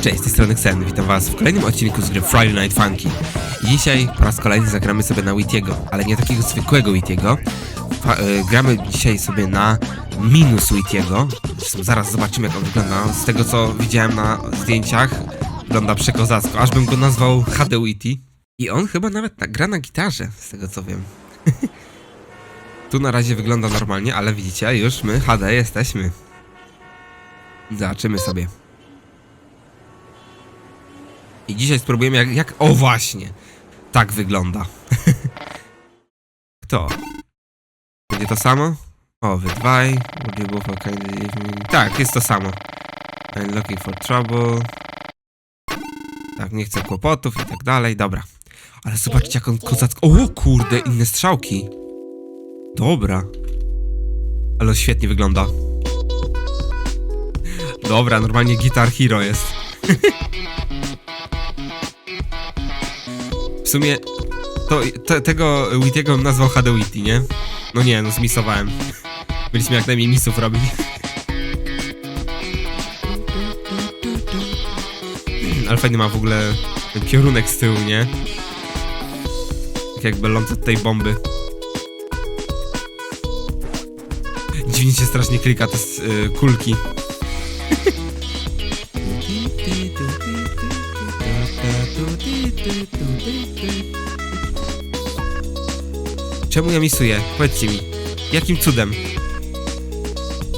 Cześć, z tej strony Xen, witam was w kolejnym odcinku z gry Friday Night Funky. Dzisiaj po raz kolejny zagramy sobie na Wittiego, ale nie takiego zwykłego Wittiego. Y, gramy dzisiaj sobie na minus Wittiego. Zaraz zobaczymy jak on wygląda. Z tego co widziałem na zdjęciach, wygląda przekozacko, aż bym go nazwał HD Witty. I on chyba nawet na- gra na gitarze, z tego co wiem. tu na razie wygląda normalnie, ale widzicie, już my HD jesteśmy. Zobaczymy sobie. I dzisiaj spróbujemy jak, jak... O właśnie! Tak wygląda. Kto? Będzie to samo? O, wy dwaj. Tak, jest to samo. I'm looking for trouble. Tak, nie chcę kłopotów i tak dalej. Dobra. Ale zobaczcie jak on kozacko... O kurde, inne strzałki. Dobra. Ale świetnie wygląda. Dobra, normalnie Guitar Hero jest. sumie to, te, tego Wittiego bym nazwał HD nie? No nie, no zmisowałem. Byliśmy jak najmniej misów robić. Ale fajny ma w ogóle ten piorunek z tyłu, nie? Tak jak beląc od tej bomby. Dziwnie się strasznie klika te s- y, kulki. Czemu ja misuję? Powiedzcie mi. Jakim cudem?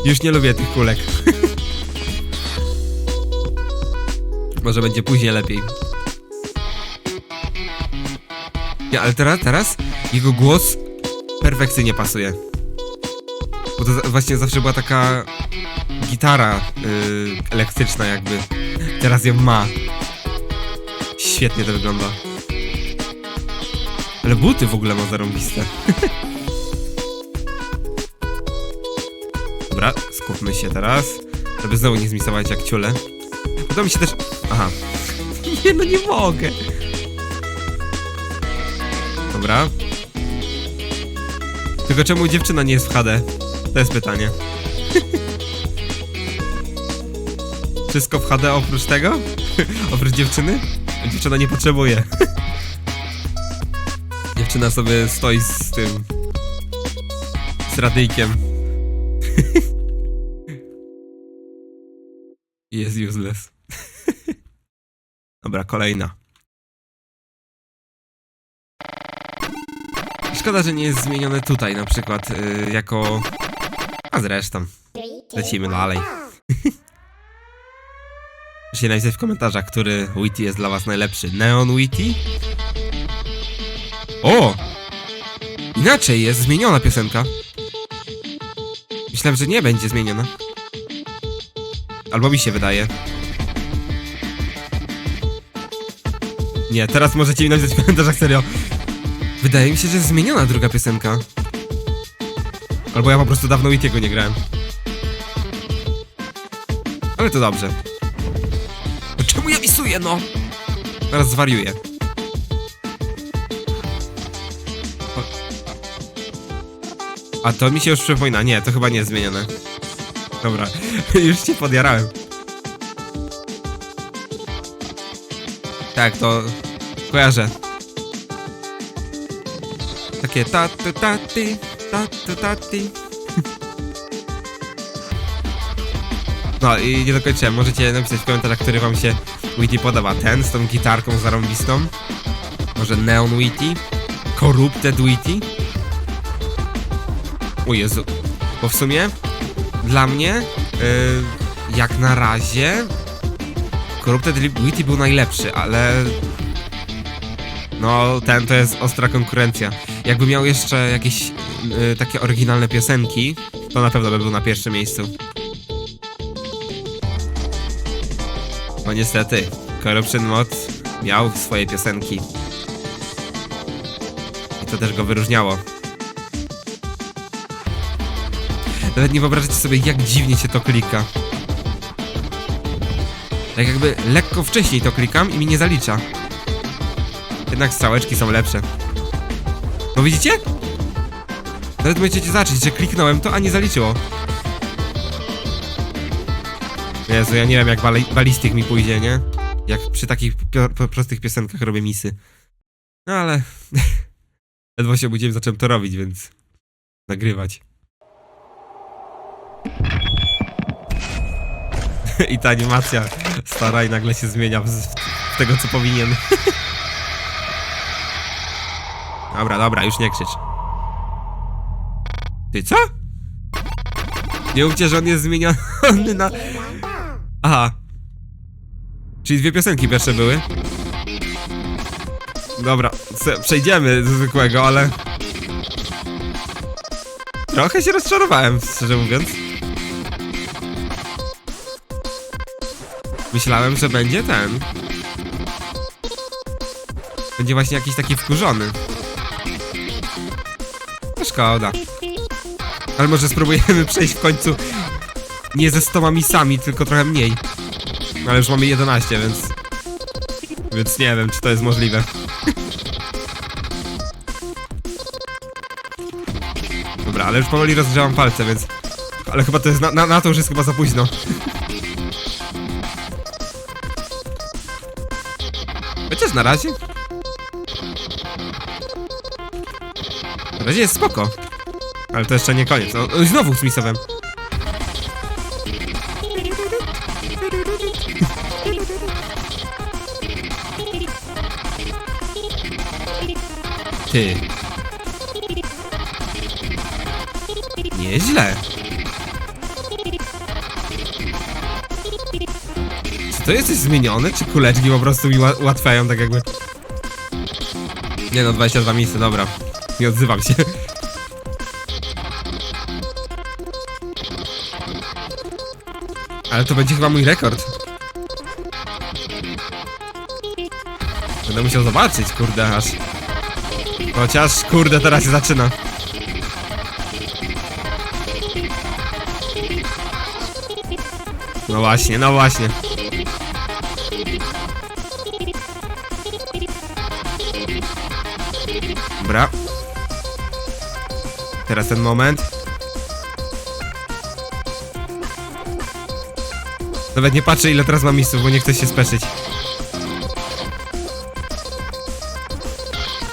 Już nie lubię tych kulek. Może będzie później lepiej. Nie, ale teraz, teraz jego głos perfekcyjnie pasuje. Bo to właśnie zawsze była taka gitara yy, elektryczna jakby. Teraz ją ma. Świetnie to wygląda. Ale buty w ogóle ma zarąbiste. Dobra, skupmy się teraz, żeby znowu nie zmisować jak ciule. Podoba mi się też... Aha. Nie, no nie mogę. Dobra. Tylko czemu dziewczyna nie jest w HD? To jest pytanie. Wszystko w HD oprócz tego? oprócz dziewczyny? Dziewczyna nie potrzebuje. Dziewczyna sobie stoi z tym. z radyjkiem. Jest useless. Dobra, kolejna. Szkoda, że nie jest zmienione tutaj, na przykład y, jako. A zresztą. Lecimy dalej. Musicie napisać w komentarzach, który Witty jest dla was najlepszy. Neon Witty? O! Inaczej jest zmieniona piosenka. Myślałem, że nie będzie zmieniona. Albo mi się wydaje. Nie, teraz możecie mi napisać w komentarzach serio. Wydaje mi się, że jest zmieniona druga piosenka. Albo ja po prostu dawno Wittiego nie grałem. Ale to dobrze. No czemu ja misuję, no? Teraz zwariuję. A to mi się już przypomina. Nie, to chyba nie jest zmienione. Dobra, już się podjarałem. Tak, to kojarzę. Takie ta tu ta ty, ta tu ta ty. No i nie dokończyłem. Możecie napisać w komentarzach, który wam się Witty podoba. Ten z tą gitarką zarąbistą. Może Neon Witty? Corrupted Witty? O Jezu. Bo w sumie dla mnie yy, jak na razie Corrupted Witty był najlepszy, ale no ten to jest ostra konkurencja. Jakby miał jeszcze jakieś yy, takie oryginalne piosenki, to na pewno by był na pierwszym miejscu. Bo niestety, Corruption Mod miał swoje piosenki. I to też go wyróżniało. Nawet nie wyobrażacie sobie, jak dziwnie się to klika. Tak jakby lekko wcześniej to klikam i mi nie zalicza. Jednak strzałeczki są lepsze. No widzicie? Nawet możecie zobaczyć, że kliknąłem to, a nie zaliczyło. Jezu, ja nie wiem jak bali balistyk mi pójdzie, nie? Jak przy takich prostych piosenkach robię misy. No ale... Ledwo się obudziłem, zacząłem to robić, więc... Nagrywać. I ta animacja stara i nagle się zmienia w, w tego, co powinien. dobra, dobra, już nie krzycz. Ty co? Nie mówcie, że on jest zmieniony na... Aha. Czyli dwie piosenki pierwsze były. Dobra, przejdziemy do zwykłego, ale... Trochę się rozczarowałem, szczerze mówiąc. Myślałem, że będzie ten. Będzie właśnie jakiś taki wkurzony. No szkoda. Ale może spróbujemy przejść w końcu nie ze 100 misami, tylko trochę mniej. Ale już mamy 11, więc... Więc nie wiem, czy to jest możliwe. Dobra, ale już powoli rozgrzewam palce, więc... Ale chyba to jest... Na, na, na to już jest chyba za późno. na razie... Na razie jest spoko. Ale to jeszcze nie koniec. No, no, znowu zmisowałem. Ty. Nieźle. Czy to jest coś zmienione, czy kuleczki po prostu mi ła- ułatwiają tak jakby... Nie no, 22 miejsce, dobra. Nie odzywam się. Ale to będzie chyba mój rekord. Będę musiał zobaczyć, kurde, aż. Chociaż, kurde, teraz się zaczyna. No właśnie, no właśnie. Teraz ten moment. Nawet nie patrzę ile teraz mam miejsców, bo nie chcę się speszyć.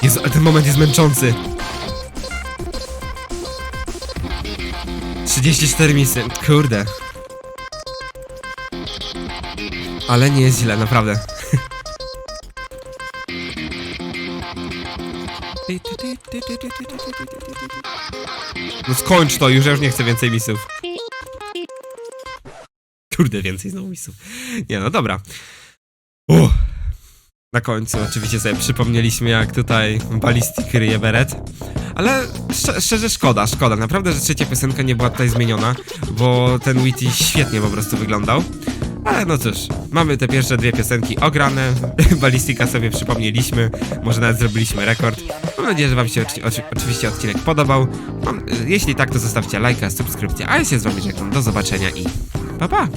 Jezu, ale ten moment jest męczący. 34 miejsce, kurde. Ale nie jest źle, naprawdę. No skończ to, już ja już nie chcę więcej misów. Kurde, więcej znowu misów. Nie, no dobra. Uff. Na końcu oczywiście sobie przypomnieliśmy, jak tutaj Ballistic ryje beret. Ale szcz szczerze szkoda, szkoda. Naprawdę, że trzecia piosenka nie była tutaj zmieniona, bo ten Witty świetnie po prostu wyglądał. Ale no cóż, mamy te pierwsze dwie piosenki ograne, Ballistika sobie przypomnieliśmy, może nawet zrobiliśmy rekord. Mam nadzieję, że wam się oczy oczy oczywiście odcinek podobał. Mam, jeśli tak, to zostawcie lajka, subskrypcję, a ja się z wami żegnam. Do zobaczenia i pa pa!